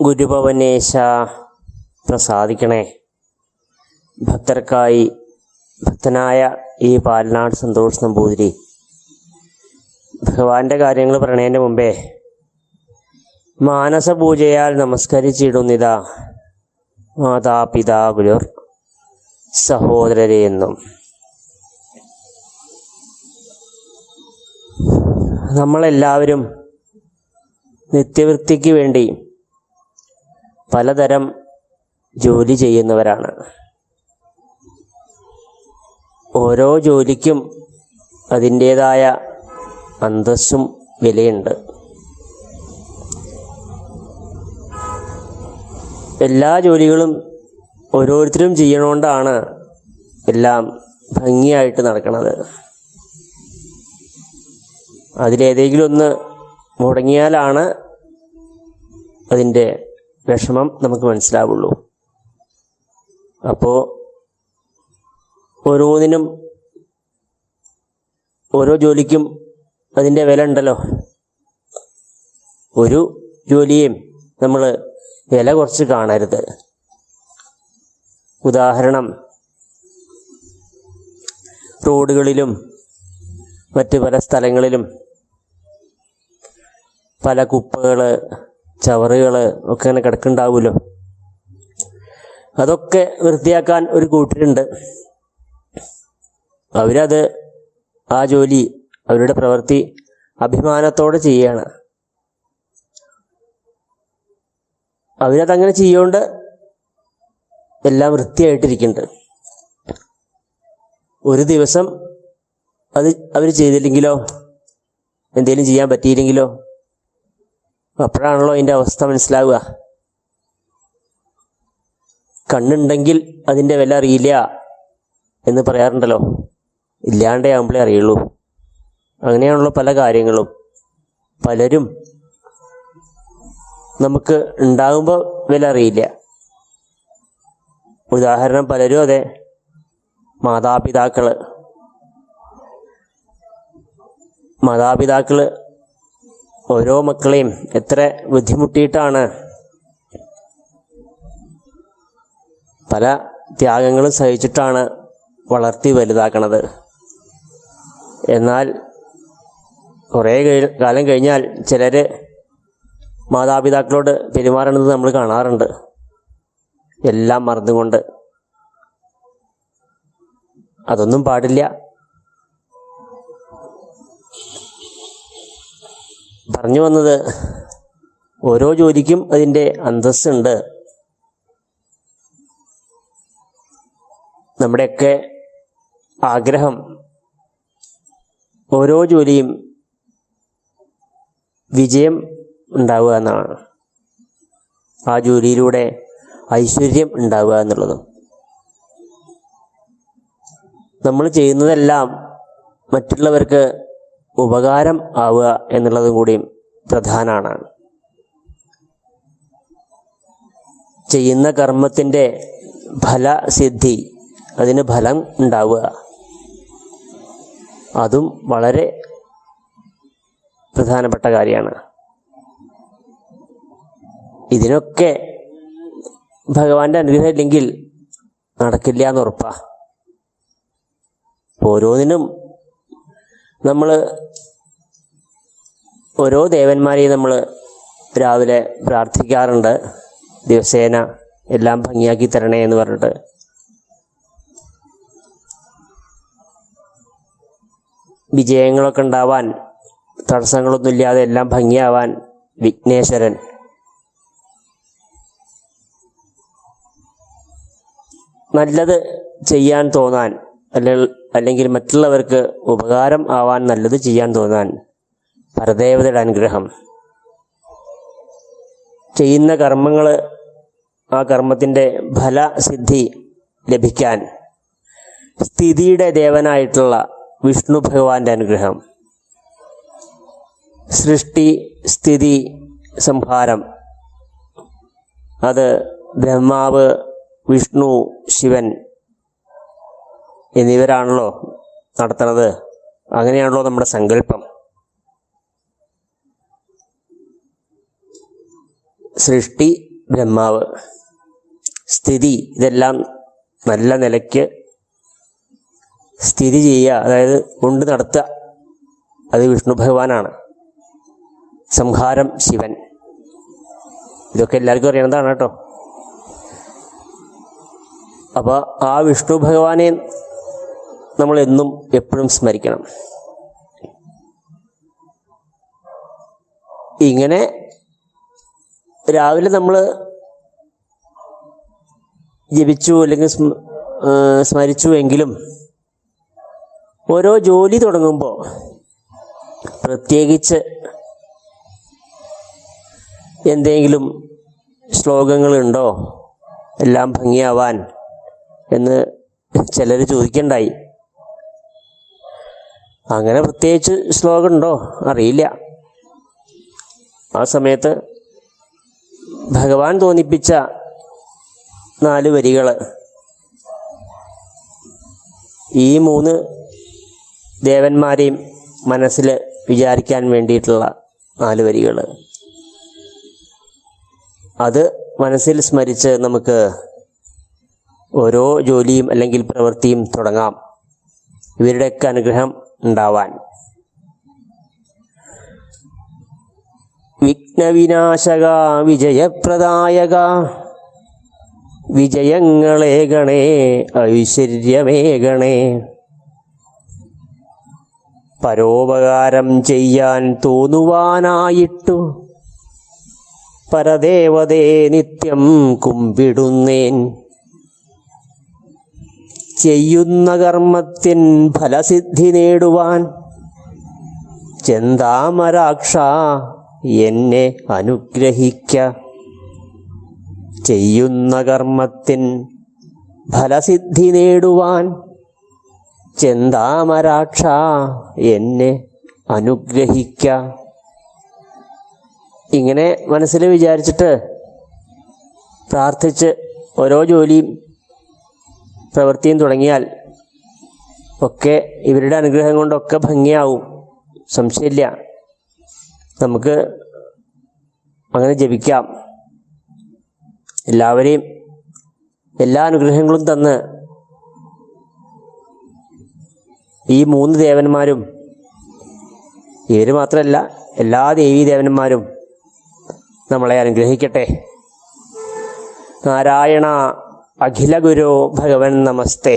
ഗുരുഭവനേശ പ്രസാദിക്കണേ. ഭക്തർക്കായി ഭക്തനായ ഈ പാലനാട് സന്തോഷ് നമ്പൂതിരി ഭഗവാന്റെ കാര്യങ്ങൾ പറയണതിന്റെ മുമ്പേ മാനസപൂജയാൽ നമസ്കരിച്ചിടുന്നിതാ മാതാപിതാ ഗുരുർ സഹോദരരെ എന്നും. നമ്മളെല്ലാവരും നിത്യവൃത്തിക്ക് വേണ്ടി പലതരം ജോലി ചെയ്യുന്നവരാണ്. ഓരോ ജോലിക്കും അതിന്റേതായ അന്തസ്സും വിലയുണ്ട്. എല്ലാ ജോലികളും ഓരോരുത്തരും ചെയ്യണോണ്ടാണ് എല്ലാം ഭംഗിയായിട്ട് നടക്കുന്നത് അതിലേതെങ്കിലും ഒന്ന് മുടങ്ങിയാലാണ് അതിന്റെ വിഷമം നമുക്ക് മനസ്സിലാവുള്ളൂ. അപ്പോ ഓരോന്നിനും ഓരോ ജോലിക്കും അതിന്റെ വില ഉണ്ടല്ലോ. ഒരു ജോലിയും നമ്മൾ വില കുറച്ച് കാണരുത്. ഉദാഹരണം റോഡുകളിലും മറ്റ് പല സ്ഥലങ്ങളിലും പല കുപ്പകൾ ചവറുകൾ ഒക്കെ അങ്ങനെ കിടക്കുന്നുണ്ടാവുമല്ലോ. അതൊക്കെ വൃത്തിയാക്കാൻ ഒരു കൂട്ടരുണ്ട്. അവരത് ആ ജോലി അവരുടെ പ്രവൃത്തി അഭിമാനത്തോടെ ചെയ്യാണ്. അവരതങ്ങനെ ചെയ്യുകൊണ്ട് എല്ലാം വൃത്തിയായിട്ടിരിക്കുന്നുണ്ട്. ഒരു ദിവസം അത് അവർ ചെയ്തില്ലെങ്കിലോ? എന്തെങ്കിലും ചെയ്യാൻ പറ്റിയില്ലെങ്കിലോ? അപ്പോഴാണല്ലോ അതിന്റെ അവസ്ഥ മനസ്സിലാവുക. കണ്ണുണ്ടെങ്കിൽ അതിന്റെ വില അറിയില്ല എന്ന് പറയാറുണ്ടല്ലോ. ഇല്ലാണ്ടേ ആകുമ്പോഴേ അറിയുള്ളൂ. അങ്ങനെയാണല്ലോ പല കാര്യങ്ങളും. പലരും നമുക്ക് ഉണ്ടാകുമ്പോൾ വില അറിയില്ല. ഉദാഹരണം പലരും അതെ മാതാപിതാക്കൾ. മാതാപിതാക്കൾ ഓരോ മക്കളെയും എത്ര ബുദ്ധിമുട്ടിയിട്ടാണ് പല ത്യാഗങ്ങളും സഹിച്ചിട്ടാണ് വളർത്തി വലുതാക്കണത്. എന്നാൽ കുറേ കാലം കഴിഞ്ഞാൽ ചിലർ മാതാപിതാക്കളോട് പെരുമാറണത് നമ്മൾ കാണാറുണ്ട്. എല്ലാം മറന്നുകൊണ്ട്. അതൊന്നും പാടില്ല. പറഞ്ഞു വന്നത് ഓരോ ജോലിക്കും അതിന്റെ അന്തസ്സുണ്ട്. നമ്മുടെയൊക്കെ ആഗ്രഹം ഓരോ ജോലിയും വിജയം ഉണ്ടാവുക എന്നാണ്. ആ ജോലിയിലൂടെ ഐശ്വര്യം ഉണ്ടാവുക എന്നുള്ളതും. നമ്മൾ ചെയ്യുന്നതെല്ലാം മറ്റുള്ളവർക്ക് ഉപകാരം ആവുക എന്നുള്ളതും കൂടിയും പ്രധാനമാണ് ചെയ്യുന്ന കർമ്മത്തിന്റെ ഫലസിദ്ധി അതിന് ഫലം ഉണ്ടാവുക. അതും വളരെ പ്രധാനപ്പെട്ട കാര്യമാണ്. ഇതിനൊക്കെ ഭഗവാന്റെ അനുഗ്രഹം ഇല്ലെങ്കിൽ നടക്കില്ല എന്ന് ഉറപ്പാ. ഓരോന്നിനും നമ്മൾ ഓരോ ദേവന്മാരെയും നമ്മൾ രാവിലെ പ്രാർത്ഥിക്കാറുണ്ട്. ദിവസേന എല്ലാം ഭംഗിയാക്കി തരണേ എന്ന് പറഞ്ഞിട്ട്. വിജയങ്ങളൊക്കെ ഉണ്ടാവാൻ തടസ്സങ്ങളൊന്നുമില്ലാതെ എല്ലാം ഭംഗിയാവാൻ വിഘ്നേശ്വരൻ. നല്ലത് ചെയ്യാൻ തോന്നാൻ അല്ലെങ്കിൽ അല്ലെങ്കിൽ മറ്റുള്ളവർക്ക് ഉപകാരം ആവാൻ നല്ലത് ചെയ്യാൻ തോന്നാൻ പരദേവതയുടെ അനുഗ്രഹം. ചെയ്യുന്ന കർമ്മങ്ങൾ ആ കർമ്മത്തിന്റെ ഫലസിദ്ധി ലഭിക്കാൻ സ്ഥിതിയുടെ ദേവനായിട്ടുള്ള വിഷ്ണു ഭഗവാന്റെ അനുഗ്രഹം. സൃഷ്ടി സ്ഥിതി സംഹാരം. അത് ബ്രഹ്മാവ് വിഷ്ണു ശിവൻ എന്നിവരാണല്ലോ നടത്തുന്നത്. അങ്ങനെയാണല്ലോ നമ്മുടെ സങ്കല്പം. സൃഷ്ടി ബ്രഹ്മാവ്. സ്ഥിതി ഇതെല്ലാം നല്ല നിലയ്ക്ക് സ്ഥിതി ചെയ്യുക. അതായത് കൊണ്ട് നടത്തുക. അത് വിഷ്ണു ഭഗവാനാണ്. സംഹാരം ശിവൻ. ഇതൊക്കെ എല്ലാവർക്കും അറിയണതാണ് കേട്ടോ? അപ്പോൾ ആ വിഷ്ണു ഭഗവാനെ നമ്മൾ എന്നും എപ്പോഴും സ്മരിക്കണം. ഇങ്ങനെ രാവിലെ നമ്മൾ ജപിച്ചു അല്ലെങ്കിൽ സ്മ- സ്മരിച്ചു എങ്കിലും ഓരോ ജോലി തുടങ്ങുമ്പോൾ പ്രത്യേകിച്ച് എന്തെങ്കിലും ശ്ലോകങ്ങളുണ്ടോ? എല്ലാം ഭംഗിയാവാൻ എന്ന് ചിലർ ചോദിക്കണ്ടായി. അങ്ങനെ പ്രത്യേകിച്ച് ശ്ലോകം ഉണ്ടോ അറിയില്ല. ആ സമയത്ത് ഭഗവാൻ തോന്നിപ്പിച്ച നാല് വരികൾ ഈ മൂന്ന് ദേവന്മാരെയും മനസ്സിൽ വിചാരിക്കാൻ വേണ്ടിയിട്ടുള്ള നാല് വരികൾ അത് മനസ്സിൽ സ്മരിച്ച് നമുക്ക് ഓരോ ജോലിയും അല്ലെങ്കിൽ പ്രവൃത്തിയും തുടങ്ങാം. ഇവരുടെയൊക്കെ അനുഗ്രഹം ഉണ്ടാവാൻ. വിഘ്നവിനാശക വിജയപ്രദായക വിജയങ്ങളേകണേ ഐശ്വര്യമേകണേ പരോപകാരം ചെയ്യാൻ തോന്നുവാനായിട്ടു പരദേവതേ നിത്യം കുമ്പിടുന്നേൻ. ചെയ്യുന്ന കർമ്മത്തിൻ ഫലസിദ്ധി നേടുവാൻ ചെന്താമരാക്ഷ എന്നെ അനുഗ്രഹിക്ക. ചെയ്യുന്ന കർമ്മത്തിൻ ഫലസിദ്ധി നേടുവാൻ ചെന്താമരാക്ഷ എന്നെ അനുഗ്രഹിക്ക. ഇങ്ങനെ മനസ്സിൽ വിചാരിച്ചിട്ട് പ്രാർത്ഥിച്ച് ഓരോ ജോലിയും പ്രവൃത്തിയും തുടങ്ങിയാൽ ഒക്കെ ഇവരുടെ അനുഗ്രഹം കൊണ്ടൊക്കെ ഭംഗിയാവും. സംശയമില്ല. നമുക്ക് അങ്ങനെ ജപിക്കാം. എല്ലാവരെയും എല്ലാ അനുഗ്രഹങ്ങളും തന്ന് ഈ മൂന്ന് ദേവന്മാരും ഇവർ മാത്രമല്ല എല്ലാ ദേവീ ദേവന്മാരും നമ്മളെ അനുഗ്രഹിക്കട്ടെ. നാരായണ അഖില ഗുരു ഭഗവൻ നമസ്തേ.